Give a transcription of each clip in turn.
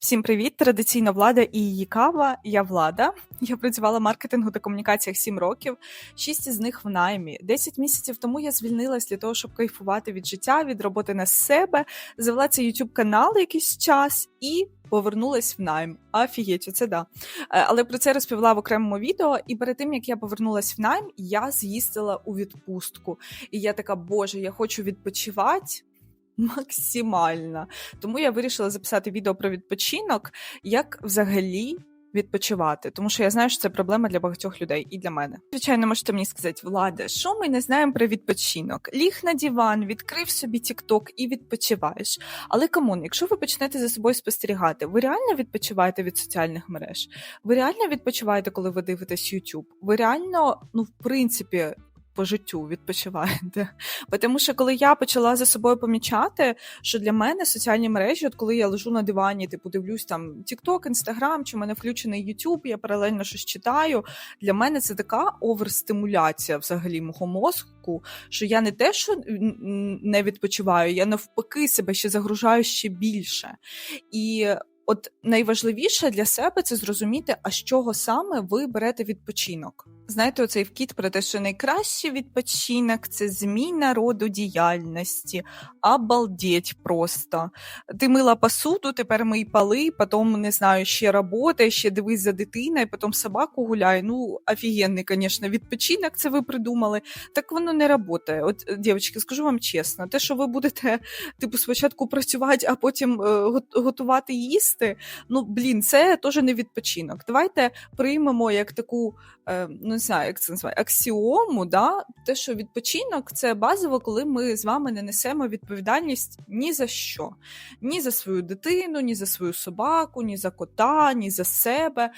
Всім привіт! Традиційна влада і її кава. Я влада. Я працювала маркетингу та комунікаціях 7 років, 6 із них в наймі. 10 місяців тому я звільнилась для того, щоб кайфувати від життя, від роботи на себе, завела цей YouTube канал якийсь час і повернулась в найм. Афігеть, оце да. Е, Але про це розповіла в окремому відео. І перед тим як я повернулась в найм, я з'їздила у відпустку. І я така, боже, я хочу відпочивати. Максимально. Тому я вирішила записати відео про відпочинок, як взагалі відпочивати. Тому що я знаю, що це проблема для багатьох людей і для мене. Звичайно, можете мені сказати, Влада, що ми не знаємо про відпочинок? Ліг на диван, відкрив собі TikTok і відпочиваєш. Але камон, якщо ви почнете за собою спостерігати, ви реально відпочиваєте від соціальних мереж? Ви реально відпочиваєте, коли ви дивитесь YouTube? Ви реально, ну, в принципі. По життю відпочиваєте. Тому що коли я почала за собою помічати, що для мене соціальні мережі, от коли я лежу на дивані, типу дивлюсь там TikTok, Instagram, чи в мене включений YouTube, я паралельно щось читаю. Для мене це така оверстимуляція взагалі мого мозку, що я не те, що не відпочиваю, я навпаки себе ще загружаю ще більше. І от найважливіше для себе це зрозуміти, а з чого саме ви берете відпочинок. Знаєте, оцей вкіт про те, що найкращий відпочинок це зміна роду діяльності. Обалдеть просто. Ти мила посуду, тепер мий поли, потім, не знаю, ще робота, ще дивись за дитиною, потім собаку гуляй. Ну, офігенний, звісно, відпочинок це ви придумали. Так воно не працює. От, дівчатки, скажу вам чесно, те, що ви будете, типу, спочатку працювати, а потім е, готувати їсти, ну, блін, це теж не відпочинок. Давайте приймемо як таку, е, ну, знаю, як це називає, аксіому, да? те, що відпочинок це базово, коли ми з вами не несемо відповідальність ні за що. Ні за свою дитину, ні за свою собаку, ні за кота, ні за себе.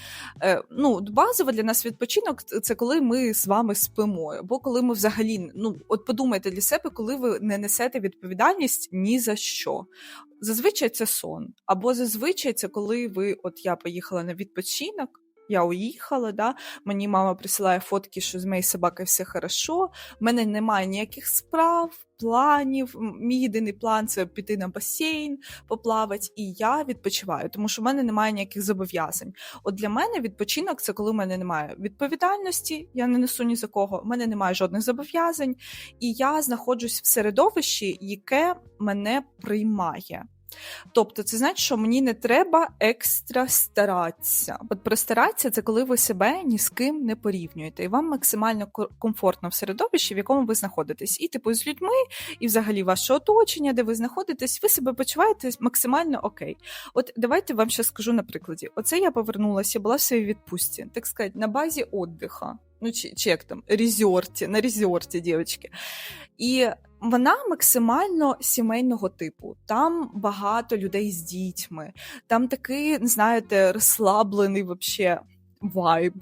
Е, ну, базово для нас відпочинок це коли ми з вами спимо, або коли ми взагалі, ну, от подумайте для себе, коли ви не несете відповідальність ні за що. Зазвичай це сон. Або зазвичай це коли ви, от я поїхала на відпочинок. Я уїхала, да? мені мама присилає фотки, що з моєю собакою все хорошо. В мене немає ніяких справ, планів. Мій єдиний план це піти на басейн, поплавати, і я відпочиваю, тому що в мене немає ніяких зобов'язань. От для мене відпочинок це коли в мене немає відповідальності, я не несу ні за кого, в мене немає жодних зобов'язань, і я знаходжусь в середовищі, яке мене приймає. Тобто, це значить, що мені не треба екстра старатися. От простаратися це коли ви себе ні з ким не порівнюєте, і вам максимально комфортно в середовищі, в якому ви знаходитесь, і типу з людьми, і взагалі ваше оточення, де ви знаходитесь, ви себе почуваєте максимально окей. От давайте вам ще скажу на прикладі. Оце я повернулася, була в своїй відпустці, так сказати, на базі отдиха. Ну, чи, чи як там, резорті, на резорті, дівчатки. І вона максимально сімейного типу. Там багато людей з дітьми, там такий, не знаєте, розслаблений вообще. Вайб,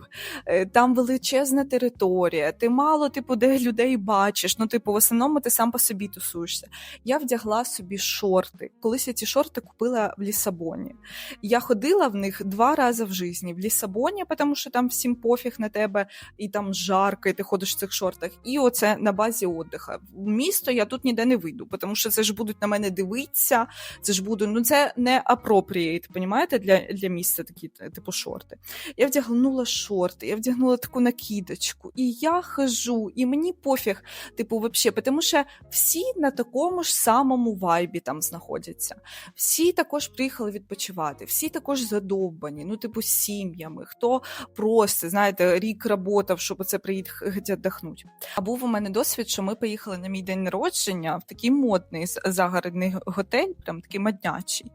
Е, там величезна територія, ти мало типу, де людей бачиш. Ну, типу, в основному ти сам по собі тусуєшся. Я вдягла собі шорти. Колись я ці шорти купила в Лісабоні. Я ходила в них два рази в житті. В Лісабоні, тому що там всім пофіг на тебе, і там жарко, і ти ходиш в цих шортах. І оце на базі отдиха. В місто я тут ніде не вийду, тому що це ж будуть на мене дивитися. Це ж буде, ну це не appropriate, понімаєте, для, для міста такі типу шорти. Я вдягнула шорти, я вдягнула таку накидочку, і я хожу, і мені пофіг, типу, вообще, тому що всі на такому ж самому вайбі там знаходяться. Всі також приїхали відпочивати, всі також задовбані, ну, типу, сім'ями, хто просто, знаєте, рік работав, щоб це приїхати віддохнути. А був у мене досвід, що ми поїхали на мій день народження в такий модний загородний готель, прям такий моднячий.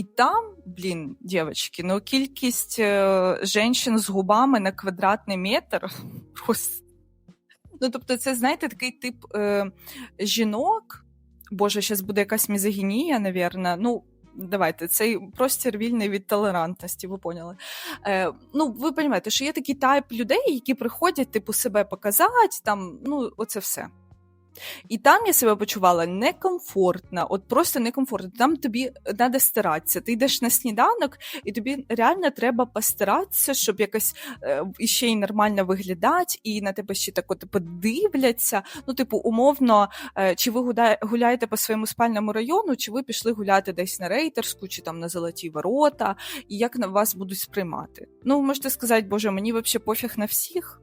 І там, блін, дівчатки, ну кількість е, жінчин з губами на квадратний метр. Ну, тобто, це, знаєте, такий тип е, жінок. Боже, зараз буде якась мізогінія, навірно. Ну, давайте, цей простір вільний від толерантності, ви поняли. Е, ну, ви розумієте, що є такий тип людей, які приходять, типу, себе показати, там, ну, оце все. І там я себе почувала некомфортно, от просто некомфортно. Там тобі треба старатися. Ти йдеш на сніданок, і тобі реально треба постаратися, щоб якось е, іще й нормально виглядати, і на тебе ще так от подивляться. Ну, типу, умовно, е, чи ви гуляєте по своєму спальному району, чи ви пішли гуляти десь на рейтерську, чи там на золоті ворота, і як на вас будуть сприймати. Ну, ви можете сказати, боже, мені взагалі пофіг на всіх.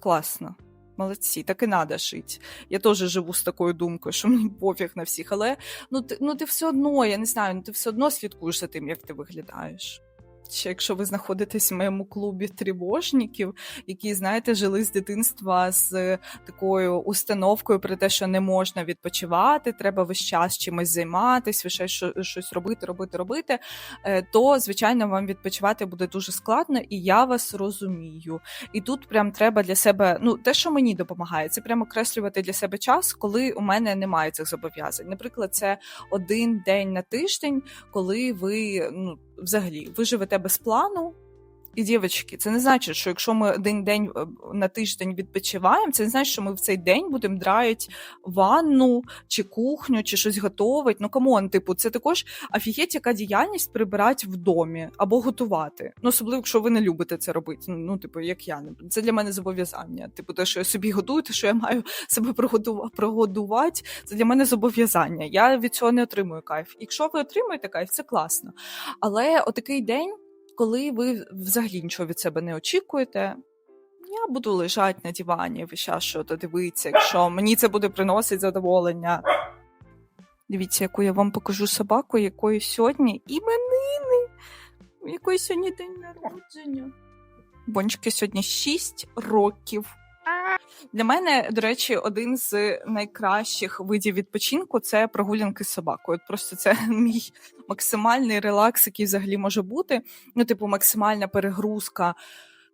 Класно. Молодці, так і надо жити. Я теж живу з такою думкою, що мені пофіг на всіх, але ну ти, ну ти все одно, я не знаю, ну ти все одно слідкуєш за тим, як ти виглядаєш. Ще якщо ви знаходитесь в моєму клубі тривожників, які, знаєте, жили з дитинства з такою установкою про те, що не можна відпочивати, треба весь час чимось займатися, ще що- щось робити, робити, робити, е, то, звичайно, вам відпочивати буде дуже складно, і я вас розумію. І тут прям треба для себе, ну те, що мені допомагає, це прямо окреслювати для себе час, коли у мене немає цих зобов'язань. Наприклад, це один день на тиждень, коли ви ну взагалі ви живете без плану. І дівчатки, це не значить, що якщо ми один день е, на тиждень відпочиваємо, це не значить, що ми в цей день будемо драїть ванну чи кухню, чи щось готувати. Ну камон, типу, це також офігеть, яка діяльність прибирати в домі або готувати. Ну, особливо, якщо ви не любите це робити. Ну, типу, як я це для мене зобов'язання. Типу, те, що я собі готую, те, що я маю себе прогодува- прогодувати, це для мене зобов'язання. Я від цього не отримую кайф. Якщо ви отримуєте кайф, це класно. Але отакий день, коли ви взагалі нічого від себе не очікуєте. Я буду лежати на дивані, вища, що то дивитися, якщо мені це буде приносити задоволення. Дивіться, яку я вам покажу собаку, якої сьогодні іменини, якої сьогодні день народження. Бончики сьогодні 6 років. Для мене, до речі, один з найкращих видів відпочинку це прогулянки з собакою. Просто це мій максимальний релакс, який взагалі може бути. Ну, типу, максимальна перегрузка.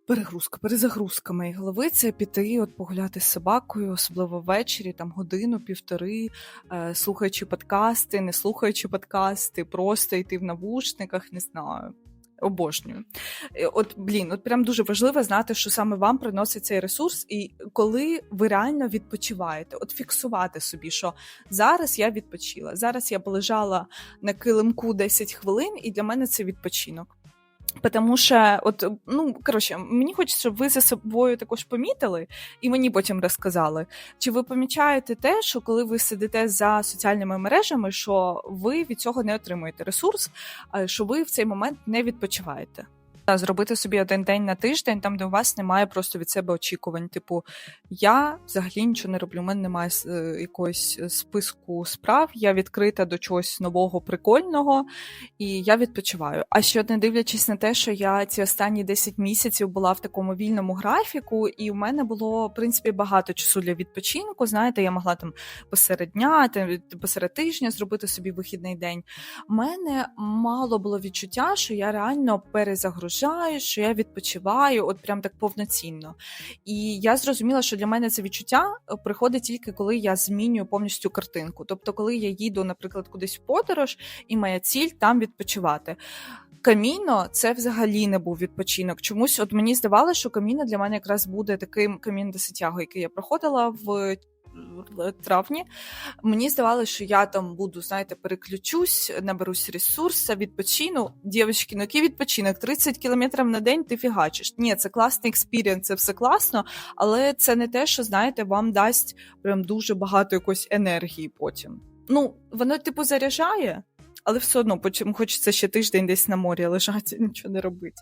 Перегрузка, перезагрузка моєї голови це піти, от погуляти з собакою, особливо ввечері, там годину, півтори, е, слухаючи подкасти, не слухаючи подкасти, просто йти в навушниках, не знаю. Обожнюю. Е, От, блін, от прям дуже важливо знати, що саме вам приносить цей ресурс, і коли ви реально відпочиваєте, от фіксувати собі, що зараз я відпочила, зараз я полежала на килимку 10 хвилин, і для мене це відпочинок. Тому що, от, ну коротше, мені хочеться, щоб ви за собою також помітили, і мені потім розказали. Чи ви помічаєте те, що коли ви сидите за соціальними мережами, що ви від цього не отримуєте ресурс, що ви в цей момент не відпочиваєте? Та, Зробити собі один день на тиждень, там де у вас немає просто від себе очікувань. Типу, я взагалі нічого не роблю. У мене немає е, якогось списку справ. Я відкрита до чогось нового, прикольного, і я відпочиваю. А ще не дивлячись на те, що я ці останні 10 місяців була в такому вільному графіку, і у мене було в принципі багато часу для відпочинку. Знаєте, я могла там посеред дня, посеред тижня зробити собі вихідний день. У мене мало було відчуття, що я реально перезагружаю, що я відпочиваю, от прям так повноцінно. І я зрозуміла, що для мене це відчуття е, приходить тільки коли я змінюю повністю картинку. Тобто, коли я їду, наприклад, кудись в подорож, і моя ціль там відпочивати. Каміно це взагалі не був відпочинок. Чомусь, от мені здавалося, що каміно для мене якраз буде таким камін до Сантьяго, який я проходила в травні. Мені здавалося, що я там буду, знаєте, переключусь, наберусь ресурсу, відпочину. Дівчатки, ну який відпочинок? 30 кілометрів на день ти фігачиш. Ні, це класний експірієнс, це все класно, але це не те, що, знаєте, вам дасть прям дуже багато якоїсь енергії потім. Ну, воно, типу, заряджає, але все одно хочеться ще тиждень десь на морі лежати, нічого не робити.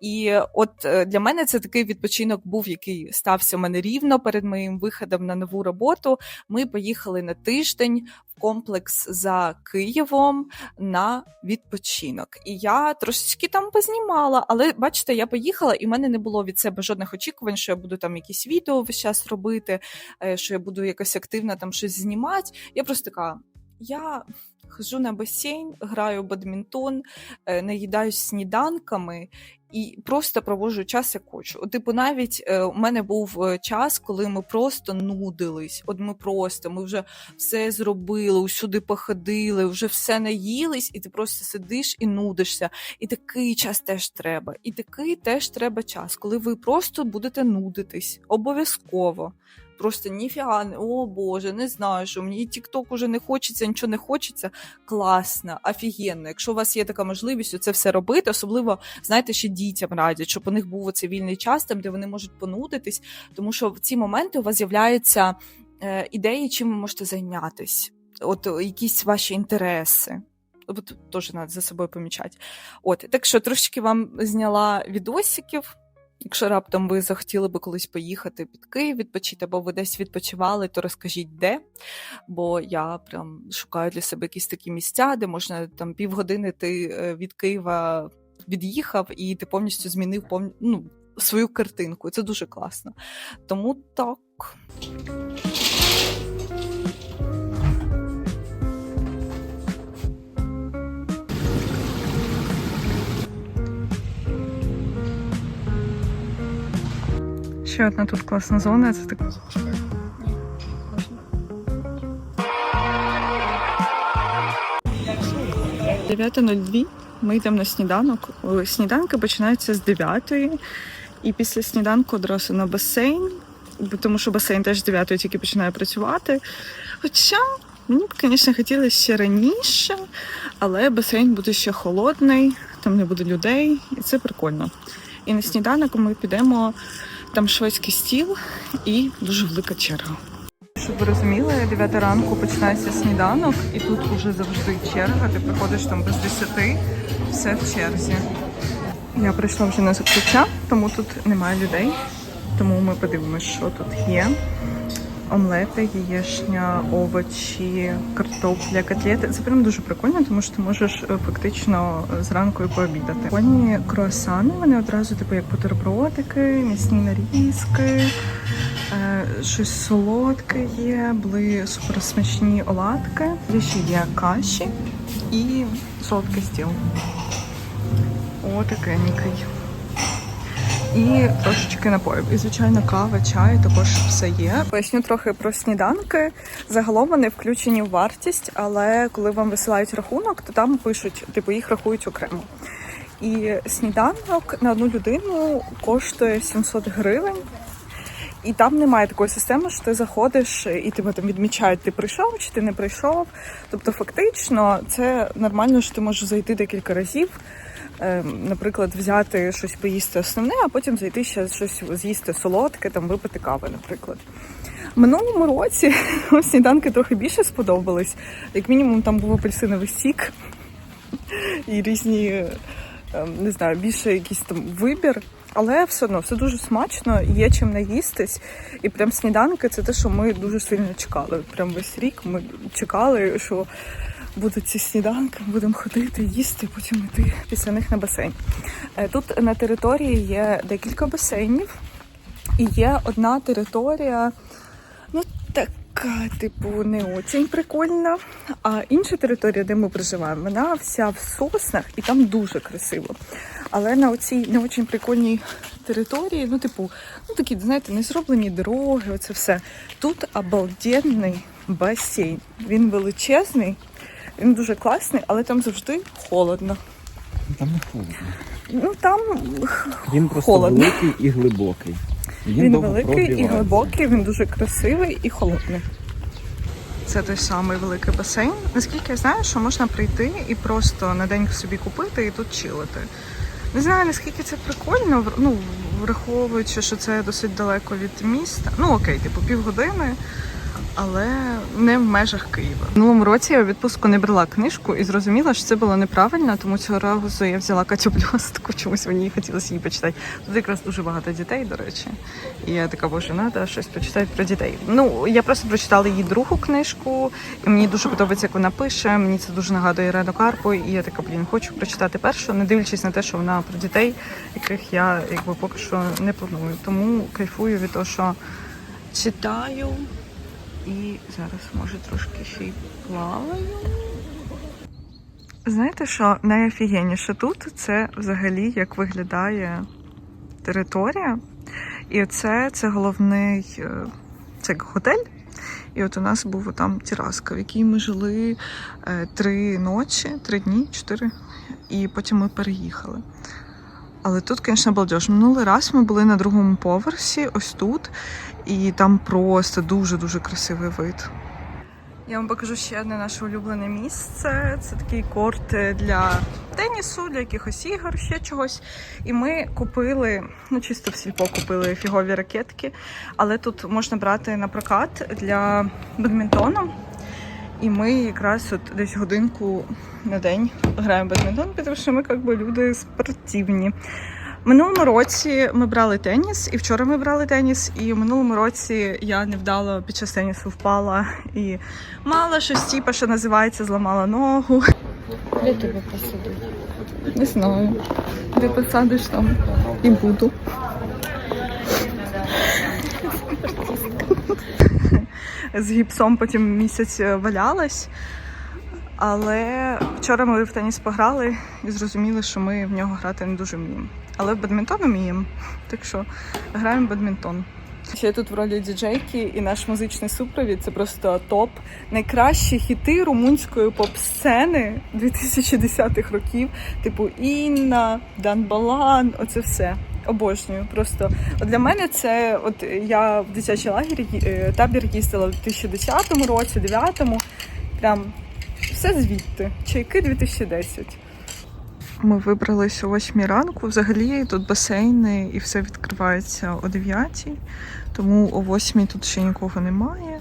І от е, для мене це такий відпочинок був, який стався в мене рівно перед моїм виходом на нову роботу. Ми поїхали на тиждень в комплекс за Києвом на відпочинок. І я трошечки там познімала, але бачите, я поїхала, і в мене не було від себе жодних очікувань, що я буду там якісь відео весь час робити, е, що я буду якось активно там щось знімати. Я просто така. Я хожу на басейн, граю бадмінтон, е, наїдаюсь сніданками і просто проводжу час як хочу. Типу, навіть е, у мене був е, час, коли ми просто нудились. От ми просто ми вже все зробили, усюди походили, вже все наїлись, і ти просто сидиш і нудишся. І такий час теж треба. І такий теж треба час, коли ви просто будете нудитись обов'язково. Просто ніфіга, не- о Боже, не знаю, що мені TikTok уже не хочеться, нічого не хочеться. Класно, офігенно. Якщо у вас є така можливість це все робити, особливо знаєте, ще дітям радять, щоб у них був оцей вільний час, там де вони можуть понудитись, тому що в ці моменти у вас з'являються е, ідеї, чим ви можете зайнятися, от якісь ваші інтереси. От теж треба за собою помічати. От, так що трошечки вам зняла відосиків. Якщо раптом ви захотіли би колись поїхати під Київ відпочити, або ви десь відпочивали, то розкажіть де. Бо я прям шукаю для себе якісь такі місця, де можна там півгодини ти е, від Києва від'їхав і ти повністю змінив ну, свою картинку. Це дуже класно. Тому так. Ще одна тут класна зона, це так. Дев'ята Ми йдемо на сніданок. Сніданки починаються з 9 і після сніданку одразу на басейн, тому що басейн теж з 9 тільки починає працювати. Хоча мені б, звісно, хотілося ще раніше, але басейн буде ще холодний, там не буде людей, і це прикольно. І на сніданок ми підемо там шведський стіл і дуже велика черга. Щоб ви розуміли, 9 ранку починається сніданок, і тут вже завжди черга. Ти приходиш там без 10, все в черзі. Я прийшла вже на закриття, тому тут немає людей. Тому ми подивимося, що тут є. Омлети, яєшня, овочі, картопля, котлети. Це прям дуже прикольно, тому що ти можеш е, фактично зранку і пообідати. Прикольні круасани, вони одразу типу як бутербродики, м'ясні нарізки. Е, Щось солодке є, були супер смачні оладки. Є ще є каші і солодкий стіл. Отакенький. І трошечки напоїв. І, звичайно, кава, чай також все є. Поясню трохи про сніданки. Загалом вони включені в вартість, але коли вам висилають рахунок, то там пишуть, типу, їх рахують окремо. І сніданок на одну людину коштує 700 гривень. І там немає такої системи, що ти заходиш і тебе там відмічають, ти прийшов чи ти не прийшов. Тобто, фактично, це нормально, що ти можеш зайти декілька разів. Е, Наприклад, взяти щось поїсти основне, а потім зайти ще щось з'їсти солодке, там випити кави, наприклад. Минулому році сніданки трохи більше сподобались. Як мінімум, там був апельсиновий сік і різні, е, не знаю, більше якийсь там вибір. Але все одно все дуже смачно, є чим наїстись. І прям сніданки це те, що ми дуже сильно чекали. Прям весь рік ми чекали, що будуть ці сніданки, будемо ходити, їсти, потім йти після них на басейн. Е, Тут на території є декілька басейнів, і є одна територія, ну така, типу, не очень прикольна. А інша територія, де ми проживаємо, вона вся в соснах і там дуже красиво. Але на оцій не очень прикольній території, ну, типу, ну такі, знаєте, не зроблені дороги, оце все. Тут обалденний басейн. Він величезний, він дуже класний, але там завжди холодно. Там не холодно. Ну там Він просто холодно. великий і глибокий. Він, довго великий і глибокий, він дуже красивий і холодний. Це той самий великий басейн. Наскільки я знаю, що можна прийти і просто на день собі купити і тут чилити. Не знаю, наскільки це прикольно, ну, враховуючи, що це досить далеко від міста. Ну окей, типу півгодини, але не в межах Києва. Минулому році я у відпустку не брала книжку і зрозуміла, що це було неправильно, тому цього разу я взяла Катю Бльостку, чомусь мені хотілося її почитати. Тут якраз дуже багато дітей, до речі. І я така, боже, треба щось почитати про дітей. Ну, я просто прочитала її другу книжку, і мені дуже подобається, як вона пише. Мені це дуже нагадує Ірену Карпу, і я така, блін, хочу прочитати першу, не дивлячись на те, що вона про дітей, яких я якби поки що не планую. Тому кайфую від того, що читаю. І зараз, може, трошки ще й плаваю. Знаєте, що найофігенніше тут це взагалі як виглядає територія. І це, це головний е, це готель. І от у нас був там тераска, в якій ми жили е, три ночі, три дні, чотири. І потім ми переїхали. Але тут, звісно, балдеж. Минулий раз ми були на другому поверсі, ось тут, і там просто дуже-дуже красивий вид. Я вам покажу ще одне наше улюблене місце. Це такий корт для тенісу, для якихось ігор, ще чогось. І ми купили, ну чисто в сільпо купили фігові ракетки, але тут можна брати на прокат для бадмінтону. І ми якраз от десь годинку на день граємо бадмінтон, тому що ми якби люди спортивні. Минулому році ми брали теніс, і вчора ми брали теніс. І в минулому році я невдало під час тенісу впала і мала щось, типу, що називається, зламала ногу. Де тебе посадити? Не знаю. Де посадиш там і буду. З гіпсом потім місяць е, валялась. Але вчора ми в теніс пограли і зрозуміли, що ми в нього грати не дуже вміємо. Але в бадмінтон вміємо. Так що граємо в бадмінтон. Ще тут в ролі діджейки і наш музичний супровід це просто топ. Найкращі хіти румунської поп-сцени 2010-х років, типу Інна, Дан Балан, оце все. Обожнюю. Просто От для мене це, от я в дитячий лагерь е, табір їздила в 2010 році, 2009, прям все звідти. Чайки 2010. Ми вибралися о 8 ранку. Взагалі тут басейни і все відкривається о 9, тому о 8 тут ще нікого немає.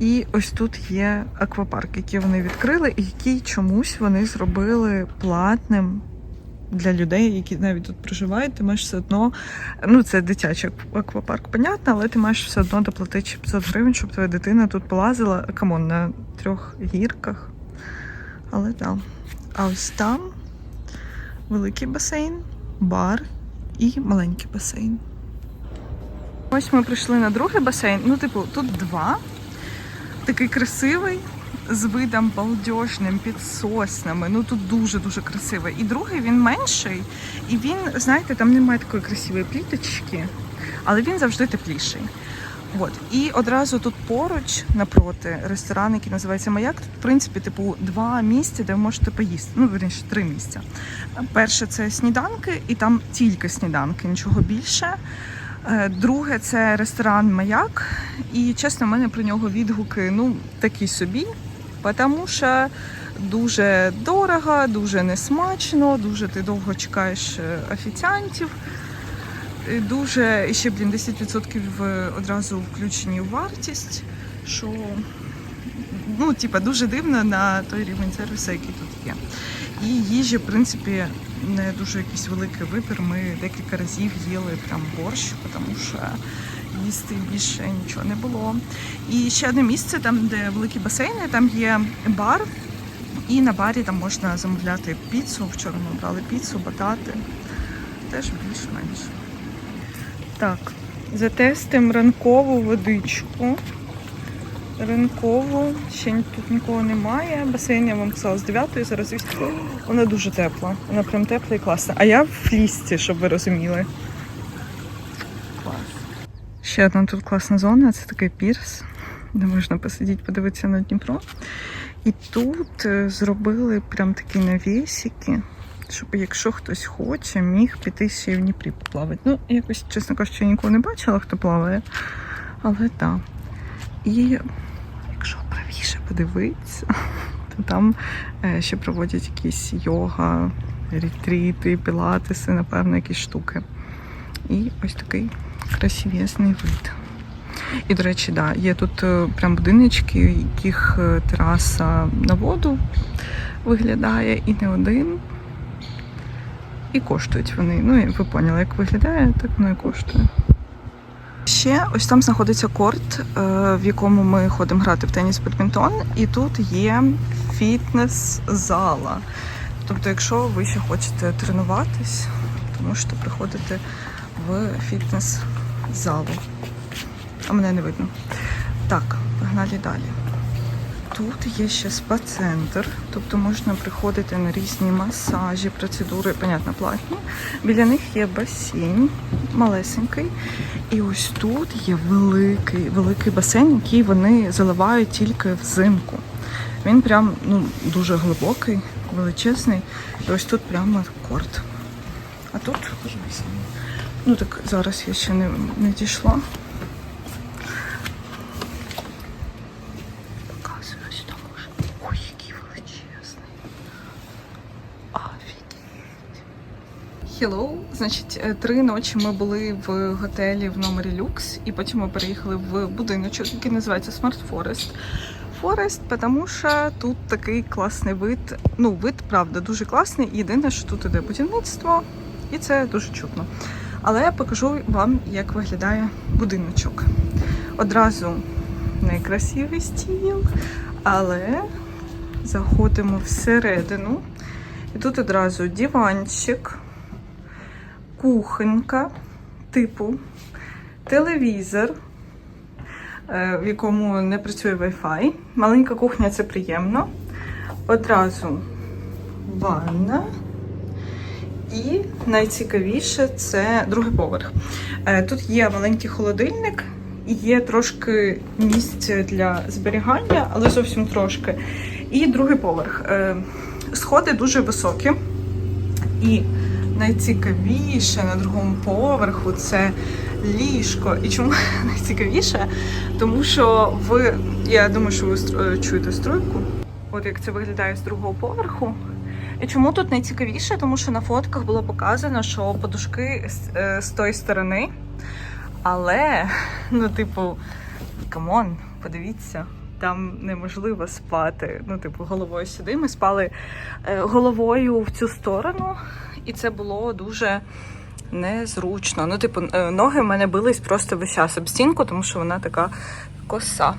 І ось тут є аквапарк, який вони відкрили, і який чомусь вони зробили платним для людей, які навіть тут проживають. Ти маєш все одно, ну це дитячий аквапарк, понятно, але ти маєш все одно доплатити 500 гривень, щоб твоя дитина тут полазила. Камон, на трьох гірках. Але так. А ось там великий басейн, бар і маленький басейн. Ось ми прийшли на другий басейн. Ну, типу, тут два. Такий красивий, з видом балдежним, під соснами. Ну тут дуже-дуже красивий. І другий він менший. І він, знаєте, там немає такої красивої пліточки, але він завжди тепліший. От. І одразу тут поруч напроти ресторан, який називається Маяк. Тут, в принципі, типу, два місця, де ви можете поїсти. Ну, верніше, три місця. Перше це сніданки, і там тільки сніданки, нічого більше. Е, Друге це ресторан Маяк. І чесно, в мене про нього відгуки ну такі собі, тому що дуже дорого, дуже несмачно, дуже ти довго чекаєш е, офіціантів. Е, Дуже і ще, блін, 10% одразу включені у вартість, що ну, типа, дуже дивно на той рівень сервісу, який тут є. І їжі, в принципі, не дуже якийсь великий вибір. Ми декілька разів їли прям борщ, тому що їсти більше нічого не було. І ще одне місце, там, де великі басейни, там є бар. І на барі там можна замовляти піцу. Вчора ми брали піцу, батати. Теж більш-менш. Так, затестимо ранкову водичку. Ранкову, ще тут нікого немає. Басейн я вам казала з 9 зараз 8. Вона дуже тепла. Вона прям тепла і класна. А я в флісці, щоб ви розуміли. Ще одна тут класна зона це такий пірс, де можна посидіти, подивитися на Дніпро. І тут е, зробили прям такі навісики, щоб якщо хтось хоче, міг піти ще й в Дніпрі поплавати. Ну, якось, чесно кажучи, я нікого не бачила, хто плаває. Але так. І якщо правіше подивитися, то там е, ще проводять якісь йога, ретріти, пілатеси, напевно, якісь штуки. І ось такий красивезний вид. І, до речі, да, є тут е, прям будиночки, яких е, тераса на воду виглядає, і не один. І коштують вони. Ну, і ви поняли, як виглядає, так воно і коштує. Ще ось там знаходиться корт, е, в якому ми ходимо грати в теніс бадмінтон, і тут є фітнес-зала. Тобто, якщо ви ще хочете тренуватись, то можете приходити в фітнес-залу. А мене не видно. Так, погнали далі. Тут є ще спа-центр, тобто можна приходити на різні масажі, процедури, понятно, платні. Біля них є басейн малесенький. І ось тут є великий, великий басейн, який вони заливають тільки взимку. Він прям ну, дуже глибокий, величезний. І ось тут прямо корт. А тут? Покажи вісім. Ну так зараз я ще не, не дійшла. Hello. Значить, е, три ночі ми були в готелі в номері люкс, і потім ми переїхали в будиночок, який називається Smart Forest. Форест, тому що тут такий класний вид. Ну, вид, правда, дуже класний. Єдине, що тут іде будівництво, і це дуже чутно. Але я покажу вам, як виглядає будиночок. Одразу некрасивий стіл, але заходимо всередину. І тут одразу диванчик, кухонька, типу, телевізор, е, в якому не працює Wi-Fi. Маленька кухня це приємно. Одразу ванна. І найцікавіше це другий поверх. Е, Тут є маленький холодильник є трошки місця для зберігання, але зовсім трошки. І другий поверх. Е, Сходи дуже високі. І найцікавіше на другому поверху це ліжко. І чому найцікавіше? Тому що ви, я думаю, що ви стр- чуєте струйку. От як це виглядає з другого поверху. І чому тут найцікавіше? Тому що на фотках було показано, що подушки з, е, з тої сторони. Але, ну, типу, камон, подивіться, там неможливо спати. Ну, типу, головою сюди. Ми спали е, головою в цю сторону, і це було дуже незручно. Ну, типу, е, ноги в мене бились просто весь час об стінку, тому що вона така коса.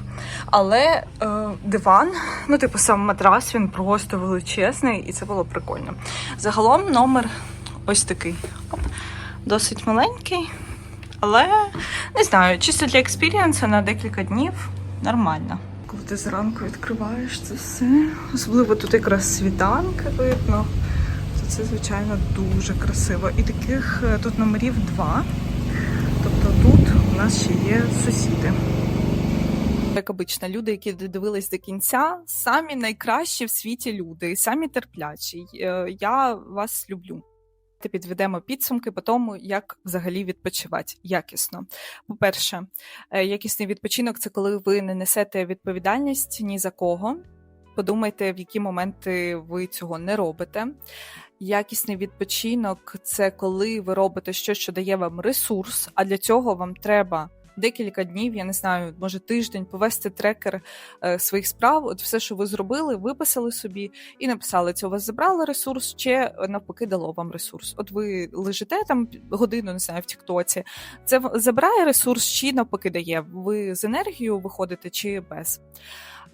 Але е, диван, ну, типу, сам матрас, він просто величезний, і це було прикольно. Загалом номер ось такий. Оп, досить маленький. Але не знаю, чисто для експірієнсу на декілька днів нормально. Коли ти зранку відкриваєш це все, особливо тут якраз світанки видно, то це, звичайно, дуже красиво. І таких е, тут номерів два. Тобто тут у нас ще є сусіди. Як обично, люди, які додивились до кінця, самі найкращі в світі люди, самі терплячі. Е, Я вас люблю. Та Підведемо підсумки по тому, як взагалі відпочивати якісно. По-перше, е, якісний відпочинок це коли ви не несете відповідальність ні за кого. Подумайте, в які моменти ви цього не робите. Якісний відпочинок це коли ви робите щось, що дає вам ресурс, а для цього вам треба декілька днів, я не знаю, може тиждень, повести трекер е, своїх справ. От все, що ви зробили, виписали собі і написали, це у вас забрало ресурс, чи е, навпаки дало вам ресурс. От ви лежите там годину, не знаю, в Тіктоці. Це забирає ресурс, чи навпаки дає. Ви з енергією виходите чи без.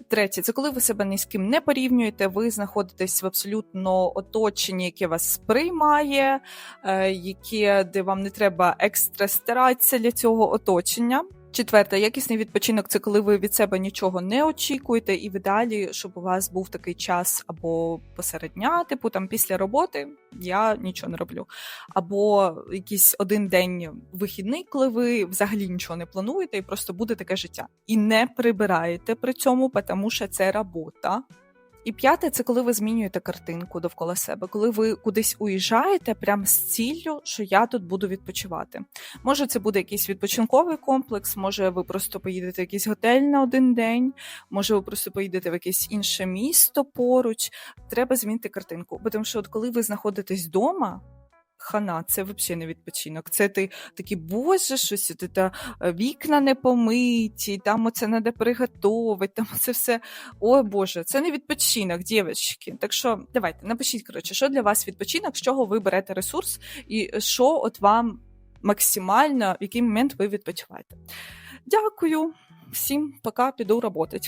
Третє, це коли ви себе ні з ким не порівнюєте, ви знаходитесь в абсолютно оточенні, яке вас сприймає, е, яке, де вам не треба екстра старатися для цього оточення. Четверте, якісний відпочинок це коли ви від себе нічого не очікуєте, і в ідеалі, щоб у вас був такий час або посеред дня, типу там після роботи я нічого не роблю. Або якийсь один день вихідний, коли ви взагалі нічого не плануєте, і просто буде таке життя. І не прибираєте при цьому, тому що це робота. І п'яте, це коли ви змінюєте картинку довкола себе, коли ви кудись уїжджаєте прямо з ціллю, що я тут буду відпочивати. Може, це буде якийсь відпочинковий комплекс, може, ви просто поїдете в якийсь готель на один день, може, ви просто поїдете в якесь інше місто поруч. Треба змінити картинку. Бо Тому що, от коли ви знаходитесь вдома. Хана, це взагалі не відпочинок. Це ти такий, боже, щось ти та е, вікна не помиті, там оце треба приготувати, там це все. Ой Боже, це не відпочинок, дівчатки. Так що давайте напишіть, коротше, що для вас відпочинок, з чого ви берете ресурс, і що от вам максимально, в який момент ви відпочиваєте. Дякую всім, пока піду роботи.